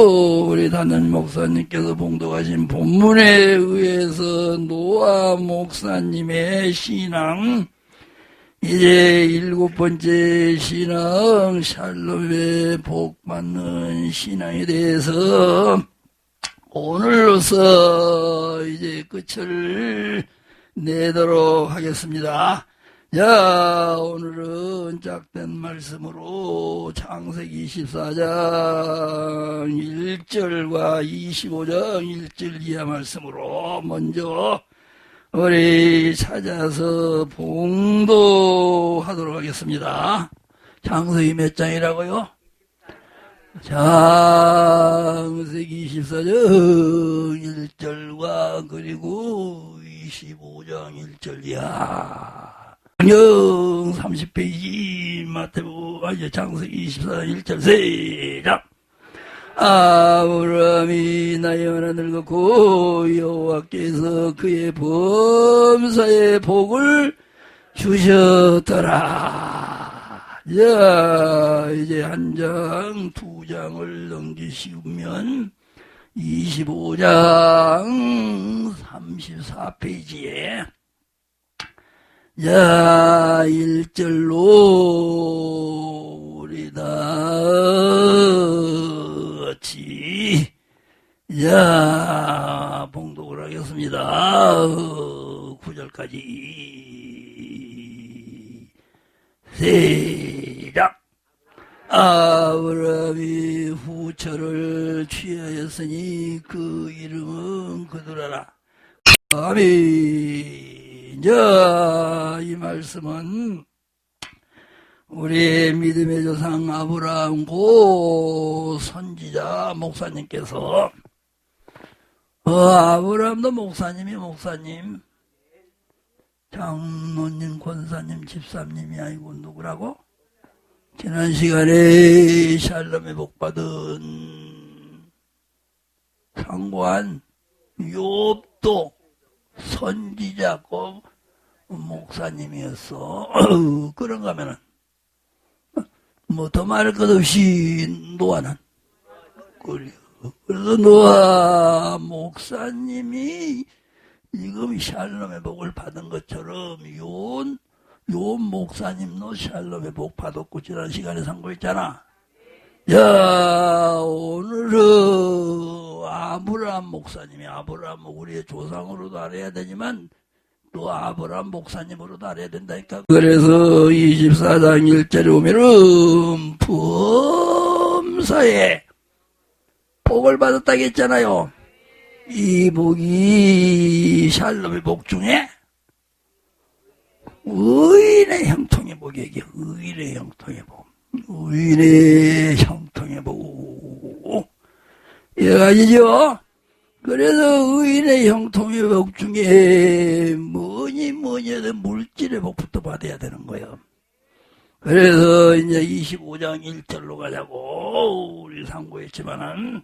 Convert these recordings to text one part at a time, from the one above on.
우리 담임 목사님께서 봉독하신 본문에 의해서 노아 목사님의 신앙 이제 일곱 번째 신앙 샬롬의 복 받는 신앙에 대해서 오늘로서 이제 끝을 내도록 하겠습니다. 자, 오늘은 짝된 말씀으로 창세기 24장 1절과 25장 1절 이하 말씀으로 먼저 우리 찾아서 봉도하도록 하겠습니다. 창세기 몇 장이라고요? 창세기 24장 1절과 그리고 25장 1절 이하 영 30페이지 마태복음 아니 창세기 24장 1절 세장 아브라함이 나이 하나 늙었고 여호와께서 그의 범사의 복을 주셨더라. 자 이제 한 장, 두 장을 넘기시면 25장 34페이지에 자, 1절로 우리 다 같이 자, 봉독을 하겠습니다. 9절까지 시작 아브라함이 후처를 취하였으니 그 이름은 그들아라. 아멘. 자, 이 말씀은 우리 믿음의 조상 아브라함 고 선지자 목사님께서 어, 아브라함도 목사님이 목사님 장로님, 권사님, 집사님이 아니고 누구라고? 지난 시간에 샬롬의 복받은 상관 욥도 선지자고 목사님이었어. 그런가 하면은 뭐 더 말할 것 없이 노아는 그래서 노아 목사님이 지금 샬롬의 복을 받은 것처럼 요온 요온 목사님도 샬롬의 복 받았고 지난 시간에 상고했잖아. 야 오늘은 아브라함 목사님이 아브라함 우리의 조상으로도 알아야 되지만 또 아브라함 목사님으로도 알아야 된다니까. 그래서 24장 1절에 오면은 범사에 복을 받았다고 했잖아요. 이 복이 샬롬의 복 중에 의인의 형통의 복이 게 의인의 형통의 복. 의인의 형통의 복. 여러 가지죠? 그래서 의인의 형통의 복 중에 뭐니 뭐니 해도 물질의 복부터 받아야 되는 거예요. 그래서 이제 25장 1절로 가자고 우리 상고했지만은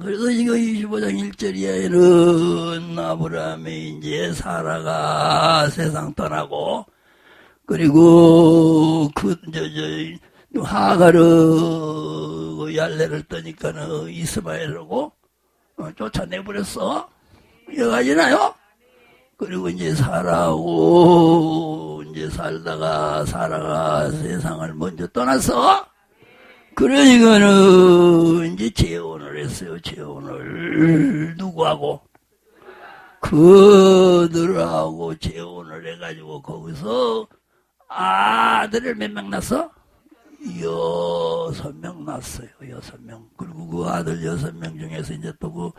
그래서 이거 25장 1절에는 아브라함이 이제 사라가 세상 떠나고 그리고 그저저 하가르 얄레를 떠니까는 이스마엘하고 어, 쫓아내버렸어. 여가지나요? 그리고 이제 사라하고 이제 살다가 사라가 세상을 먼저 떠났어. 그러니까는 이제 재혼을 했어요. 재혼을 누구하고? 그들하고 재혼을 해가지고 거기서 아들을 몇 명 낳았어? 여섯 명 낳았어요. 여섯 명. 그리고 그 아들 여섯 명 중에서 이제 또 그,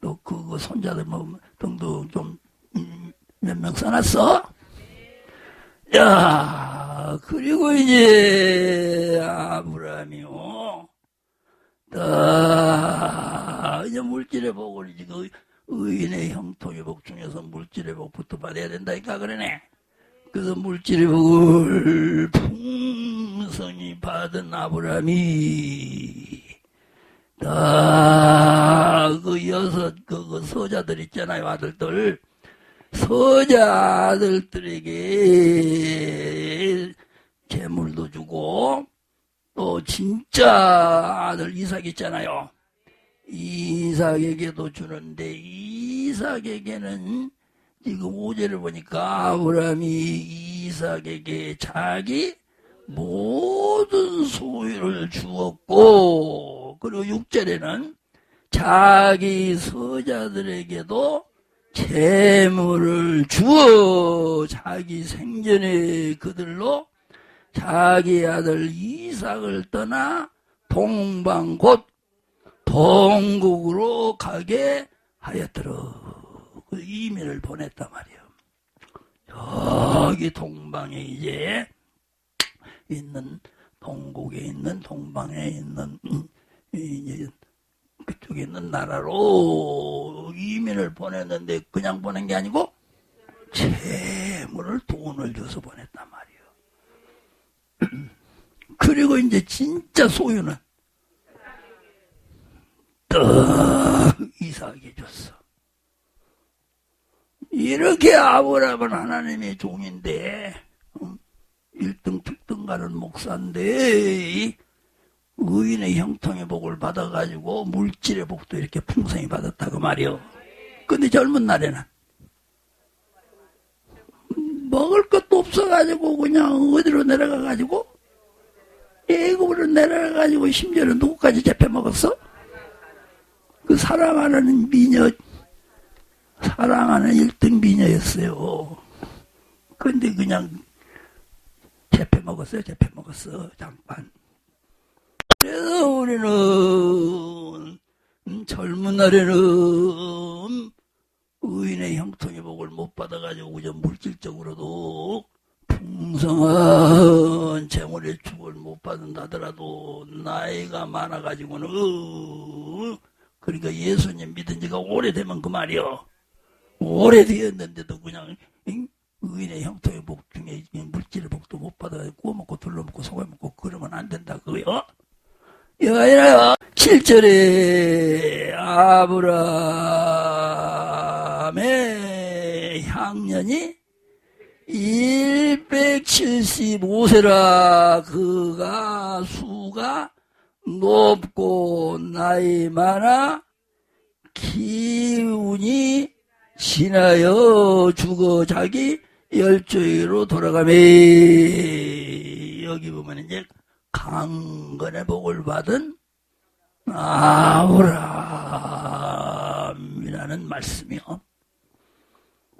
또 그, 그 손자들 뭐 등등 좀, 음, 몇명 써놨어? 야, 그리고 이제 아브라함이요. 다, 이제 물질의 복을 이제 그 의인의 형통의 복 중에서 물질의 복부터 받아야 된다니까 그러네. 그래서 물질의 복을 풍성히 받은 아브라함이 다그 여섯 그, 그 서자들 있잖아요 아들들. 서자 아들들에게 재물도 주고 또 진짜 아들 이삭 있잖아요. 이삭에게도 주는데 이삭에게는 지금 오제를 보니까 아브라함이 이삭에게 자기 모든 소유를 주었고 그리고 6절에는 자기 서자들에게도 재물을 주어 자기 생전에 그들로 자기 아들 이삭을 떠나 동방 곧 동국으로 가게 하였더라. 그 이민을 보냈단 말이에요. 저기 동방에 이제 있는 동국에 있는 동방에 있는 이제 그쪽에 있는 나라로 이민을 보냈는데 그냥 보낸 게 아니고 재물을 돈을 줘서 보냈단 말이에요. 그리고 이제 진짜 소유는 딱 이삭에게 줬어. 이렇게 아브라함은 하나님의 종인데 1등, 2등 가는 목사인데 의인의 형통의 복을 받아가지고 물질의 복도 이렇게 풍성히 받았다고 말이요. 근데 젊은 날에는 먹을 것도 없어가지고 그냥 어디로 내려가가지고 애굽으로 내려가가지고 심지어는 누구까지 잡혀먹었어? 그 사랑하는 미녀 사랑하는 1등 미녀였어요. 근데 그냥 재패 먹었어요. 재패 먹었어. 잠깐. 그래서 우리는 젊은 날에는 의인의 형통의 복을 못 받아가지고 그저 물질적으로도 풍성한 재물의 축을 못 받는다더라도 나이가 많아가지고는 그러니까 예수님 믿은 지가 오래되면 그 말이요. 오래되었는데도 그냥 의인의 형통의 복 중에 물질의 복도 못 받아 구워 먹고 둘러 먹고 속아 먹고 그러면 안 된다 그거요. 여가 아니라요. 7절에 아브라함의 향년이 175세라 그가 수가 높고 나이 많아 기운이 지나여 죽어 자기 열조로 돌아가매 여기 보면 이제 강건의 복을 받은 아브라함이라는 말씀이요.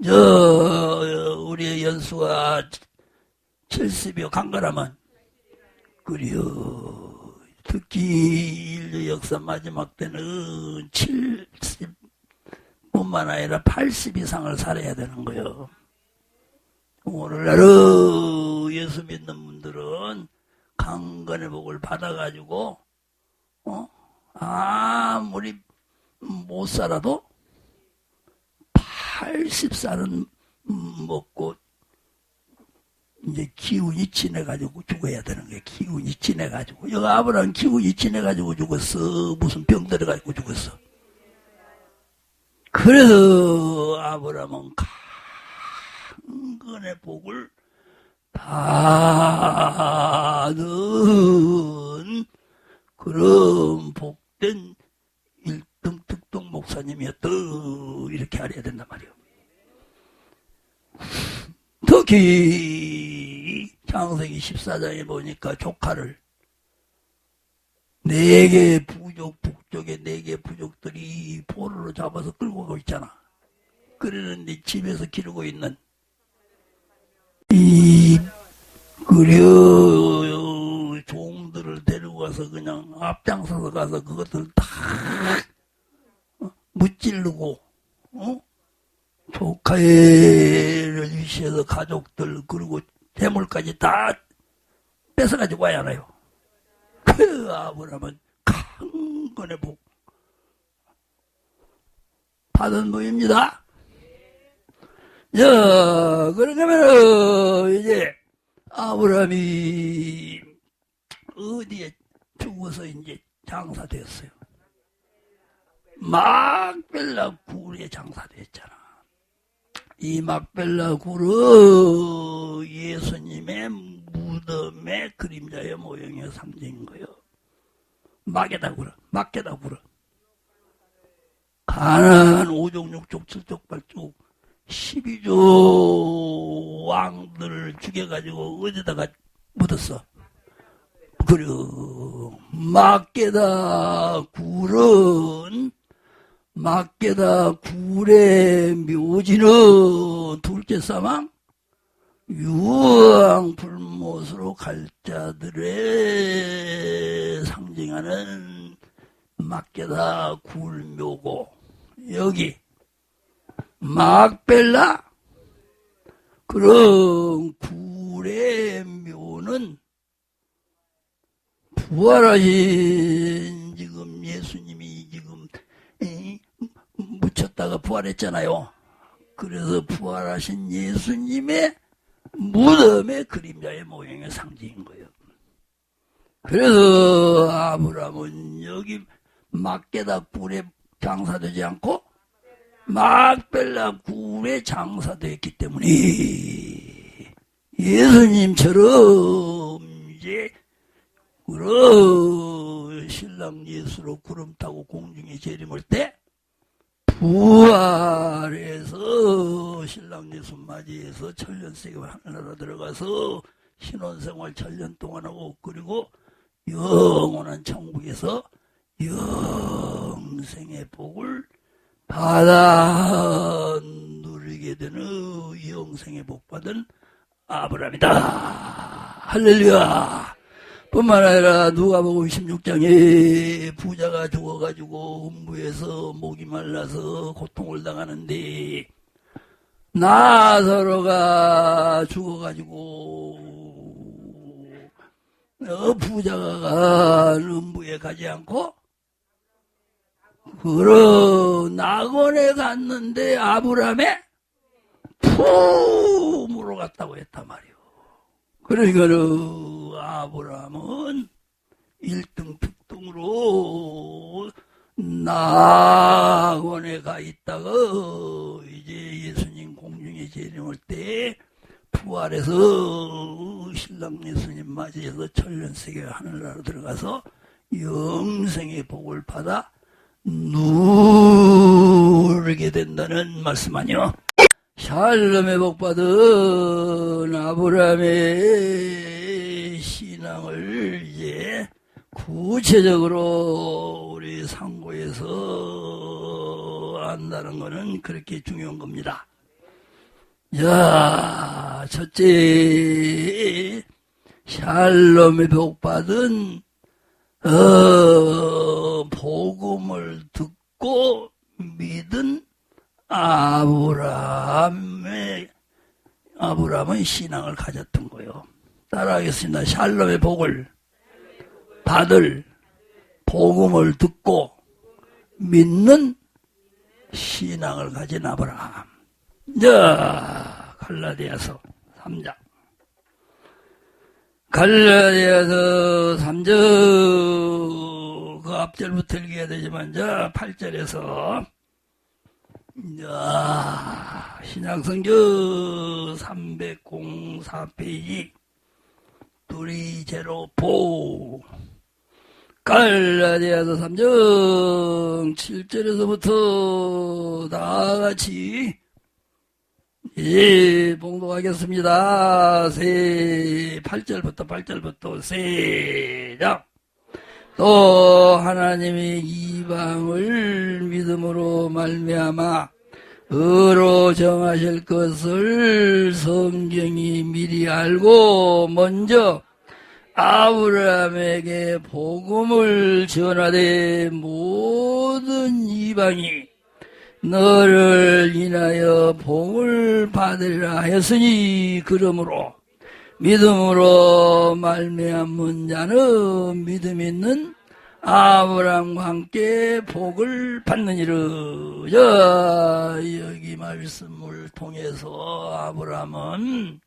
저 우리의 연수가 70이요 강건하면 그리요 특히 인류 역사 마지막 때는 70 뿐만 아니라 80 이상을 살아야 되는 거예요. 오늘날은 예수 믿는 분들은 강건의 복을 받아가지고 어? 아무리 못 살아도 80살은 먹고 이제 기운이 지내가지고 죽어야 되는 거예요. 기운이 지내가지고. 여기 아브라함 기운이 지내가지고 죽었어. 무슨 병 들어가지고 죽었어. 그래서 아브라함은 강건의 복을 받은 그런 복된 일등 특동 목사님이었다 이렇게 알아야 된단 말이에요. 특히 창세기 14장에 보니까 조카를 네개 부족 북쪽에 네개 부족들이 포로로 잡아서 끌고 가고 있잖아. 그러는데 집에서 기르고 있는 이 그려 종들을 데리고 가서 그냥 앞장서서 가서 그것들 다 어? 무찔르고 어? 조카를 위시해서 가족들 그리고 재물까지 다 뺏어가지고 와야 하나요. 그 아브라함은 강건의 복 받은 분입니다. 자, 그러면 이제 아브라함이 어디에 죽어서 이제 장사되었어요. 막벨라 굴에 장사됐잖아. 이 막벨라 굴은 예수님의 무덤의 그림자의 모형의 상징인 거예요. 막에다 굴어, 막에다 굴어. 가난 오종육족 칠족팔족 12조 왕들을 죽여가지고 어디다가 묻었어. 그리고 막게다 굴은 막게다 굴의 묘지는 둘째 사망 유황 불못으로 갈 자들의 상징하는 막게다 굴묘고 여기 막벨라 그런 굴의 묘는 부활하신 지금 예수님이 지금 에, 묻혔다가 부활했잖아요. 그래서 부활하신 예수님의 무덤의 그림자의 모양의 상징인 거예요. 그래서 아브라함은 여기 막게다 굴에 장사되지 않고 막벨라 굴에 장사되었기 때문에 예수님처럼 이제 그런 신랑 예수로 구름 타고 공중에 재림할 때 부활해서 신랑 예수 맞이해서 천년세계 하늘나라 들어가서 신혼생활 천년 동안 하고 그리고 영원한 천국에서 영생의 복을 받아 누리게 되는 영생의 복 받은 아브라함이다. 할렐루야. 뿐만 아니라 누가복음 16장에 부자가 죽어가지고 음부에서 목이 말라서 고통을 당하는데 나사로가 죽어가지고 어, 부자가 음부에 가지 않고 그러 낙원에 갔는데 아브라함의 품으로 갔다고 했단 말이오. 그러니까는 아브라함은 1등 특등으로 낙원에 가 있다가 이제 예수님 공중에 재림할 때 부활해서 신랑 예수님 맞이해서 천년세계 하늘나라 들어가서 영생의 복을 받아 누르게 된다는 말씀 아니요. 샬롬의 복 받은 아브라함의 신앙을 이제 구체적으로 우리 상고에서 안다는 것은 그렇게 중요한 겁니다. 야, 첫째, 샬롬의 복 받은 어, 복음을 듣고 믿은 아브라함의 아브라함은 신앙을 가졌던 거요. 따라하겠습니다. 샬롬의 복을 받을 복음을 듣고 믿는 신앙을 가진 아브라함. 자, 갈라디아서 3장. 갈라디아서 3장 그 앞절부터 읽어야 되지만 자 8절에서 야 신약성경 304페이지 둘이 제로 보 갈라디아서 3장 7절에서부터 다 같이 예, 봉독하겠습니다. 세, 8절부터 8절부터 세작. 또 하나님이 이방을 믿음으로 말미암아 의로 정하실 것을 성경이 미리 알고 먼저 아브라함에게 복음을 전하되 모든 이방이 너를 인하여 복을 받으리라 하였으니 그러므로 믿음으로 말미암은 자는 믿음 있는 아브라함과 함께 복을 받느니라. 자, 여기 말씀을 통해서 아브라함은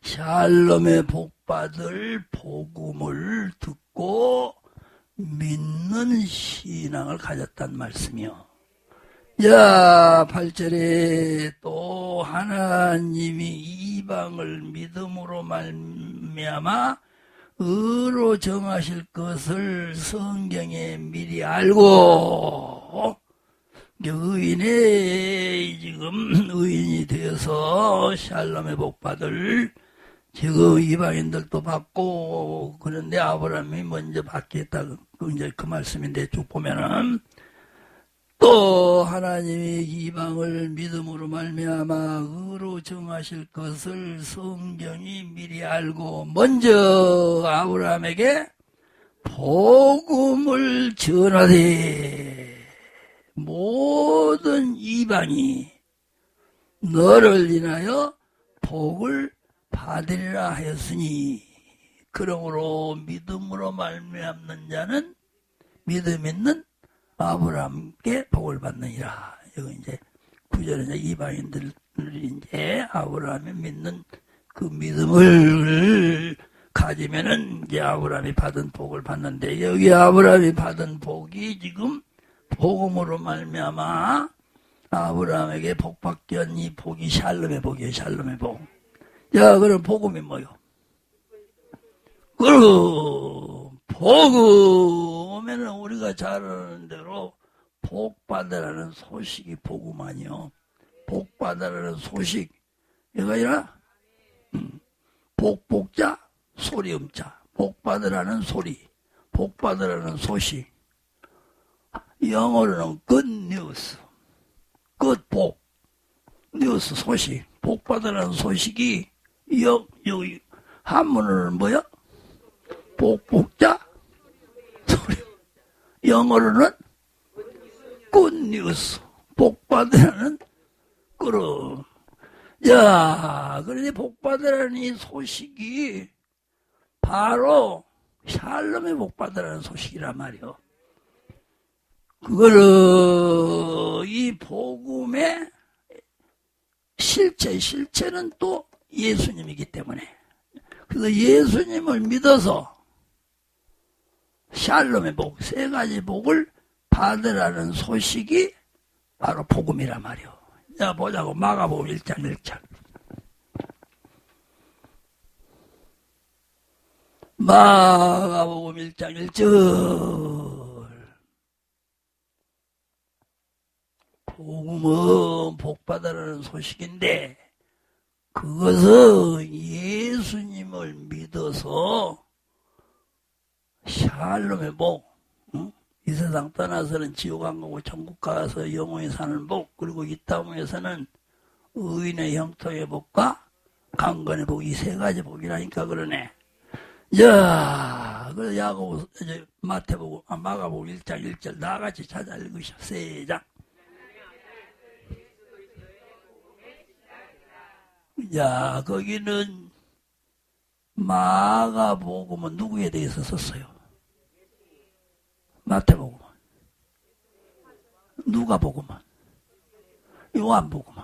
샬롬의 복받을 복음을 듣고 믿는 신앙을 가졌단 말씀이요. 자, 8절에 또 하나님이 이방을 믿음으로 말미암아 의로 정하실 것을 성경에 미리 알고 의인의 지금 의인이 되어서 샬롬의 복 받을 지금 이방인들도 받고 그런데 아브라함이 먼저 받겠다. 그 이제 그 말씀인데 쭉 보면은 또 하나님이 이방을 믿음으로 말미암아 의로 정하실 것을 성경이 미리 알고 먼저 아브라함에게 복음을 전하되 모든 이방이 너를 인하여 복을 받으리라 하였으니 그러므로 믿음으로 말미암는 자는 믿음 있는 아브라함께 복을 받느니라. 여기 이제 구절에 이제 이방인들이 이제 아브라함이 믿는 그 믿음을 가지면은 이제 아브라함이 받은 복을 받는데 여기 아브라함이 받은 복이 지금 복음으로 말미암아 아브라함에게 복 받견 이 복이 샬롬의 복이에요. 샬롬의 복. 야, 그럼 복음이 뭐요? 그럼 복음 에는 우리가 잘 아는 대로 복 받으라는 소식이 복음 아니요. 복 받으라는 소식. 이거 아니라 음, 복복자 소리음자. 복 받으라는 소리. 복 받으라는 소식. 영어로는 good news. 끝복 뉴스 소식. 복 받으라는 소식이 여, 여기 한문으로는 뭐야? 복복자 영어로는 굿뉴스 복받으라는 그럼 야 그러니 복받으라는 이 소식이 바로 샬롬의 복받으라는 소식이란 말이요. 그거를 이 복음의 실체 실체는 또 예수님이기 때문에. 그래서 예수님을 믿어서 샬롬의 복, 세 가지 복을 받으라는 소식이 바로 복음이란 말이오. 자, 보자고. 마가복음 1장 1장. 마가복음 1장 1절. 복음은 복받으라는 소식인데, 그것은 예수님을 믿어서 샬롬의 복, 응? 이 세상 떠나서는 지옥 안 가고 천국 가서 영원히 사는 복, 그리고 이 땅에서는 의인의 형통의 복과 강건의 복, 이 세 가지 복이라니까 그러네. 야, 그 야고 이제 마태복음, 아, 마가복음 1장 1절 나같이 찾아 읽으셔. 세 장. 야, 거기는 마가복음은 누구에 대해서 썼어요? 마태복음. 누가복음은? 요한복음은?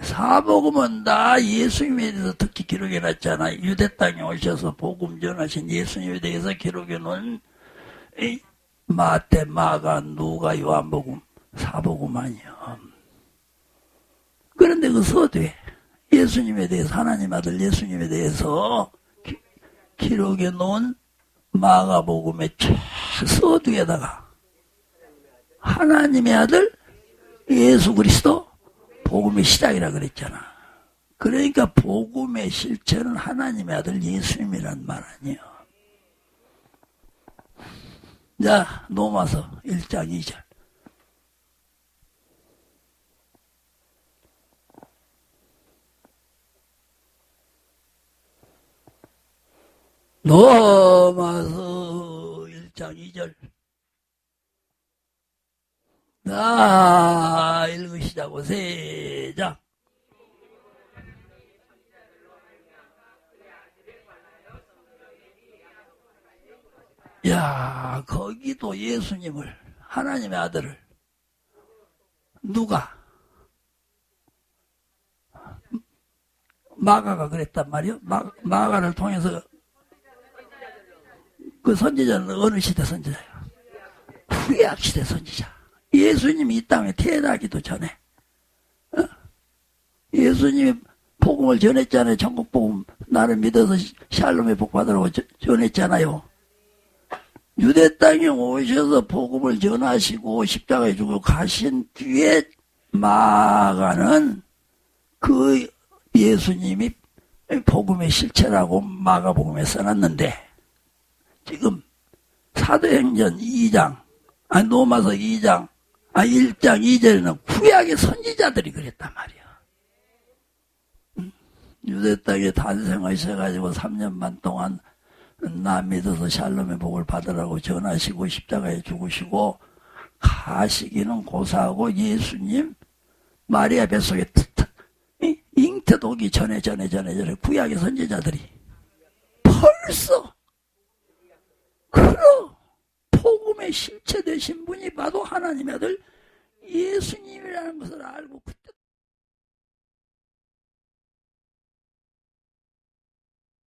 사복음은 다 예수님에 대해서 특히 기록해 놨잖아. 유대 땅에 오셔서 복음 전하신 예수님에 대해서 기록해 놓은 마태, 마가, 누가, 요한복음, 사복음 아니야. 그런데 그 서두에 예수님에 대해서 하나님 아들 예수님에 대해서 기, 기록해 놓은 마가복음의 서두에다가 하나님의 아들 예수 그리스도 복음의 시작이라 그랬잖아. 그러니까 복음의 실체는 하나님의 아들 예수님이란 말 아니에요. 자, 노마서 1장 2절. 노마서 1장 2절. 나 읽으시자고 세자. 야, 거기도 예수님을 하나님의 아들을 누가 마가가 그랬단 말이요. 마, 마가를 통해서 그 선지자는 어느 시대 선지자예요? 후약 시대 선지자. 예수님이 이 땅에 태어나기도 전에 어? 예수님이 복음을 전했잖아요. 천국 복음 나를 믿어서 샬롬의 복 받으라고 전했잖아요. 유대 땅에 오셔서 복음을 전하시고 십자가에 죽고 가신 뒤에 마가는 그 예수님이 복음의 실체라고 마가복음에 써놨는데 지금 사도행전 2장 아 로마서 2장 아 1장 2절에는 구약의 선지자들이 그랬단 말이야. 음, 유대 땅에 탄생하셔가지고 3년 반 동안 나 믿어서 샬롬의 복을 받으라고 전하시고 십자가에 죽으시고 가시기는 고사하고 예수님 마리아 뱃속에 이- 잉태도 오기 전에 전에 전에 전에 구약의 선지자들이 벌써 그러 복음의 실체 되신 분이 바로 하나님의 아들 예수님이라는 것을 알고 그때